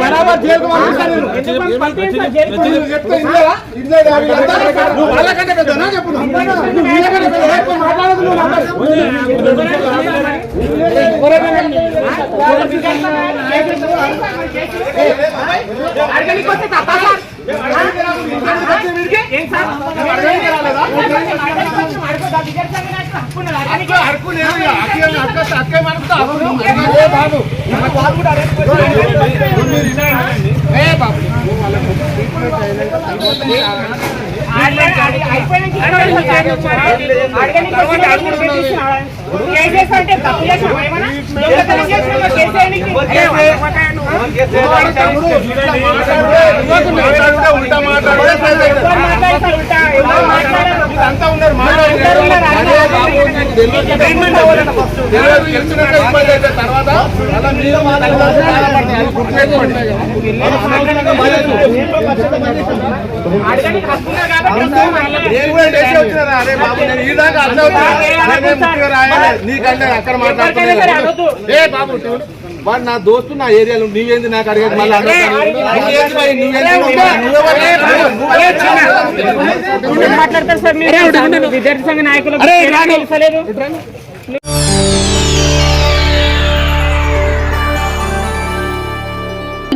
బరాబర్ జైలుకు పంపిస్తాను నేను. ఎందుకు మనం పంపించాలి జైలుకు? ఉల్టా మాట్లాడతారు? ఇదంతా ఉన్నారు మాట్లాడుతున్నారు. తర్వాత అలా మీరు. నేను కూడా? అరే బాబు, నేను ఈ దాకా అర్థం రాయాలి. నీకంటే అక్కడ ఏ బాబు. వాడు నా దోస్తు నా ఏరియాలో నీవేంది నాకు అడిగేది మళ్ళీ మాట్లాడతారు సార్ విద్యార్థి సంఘ నాయకులు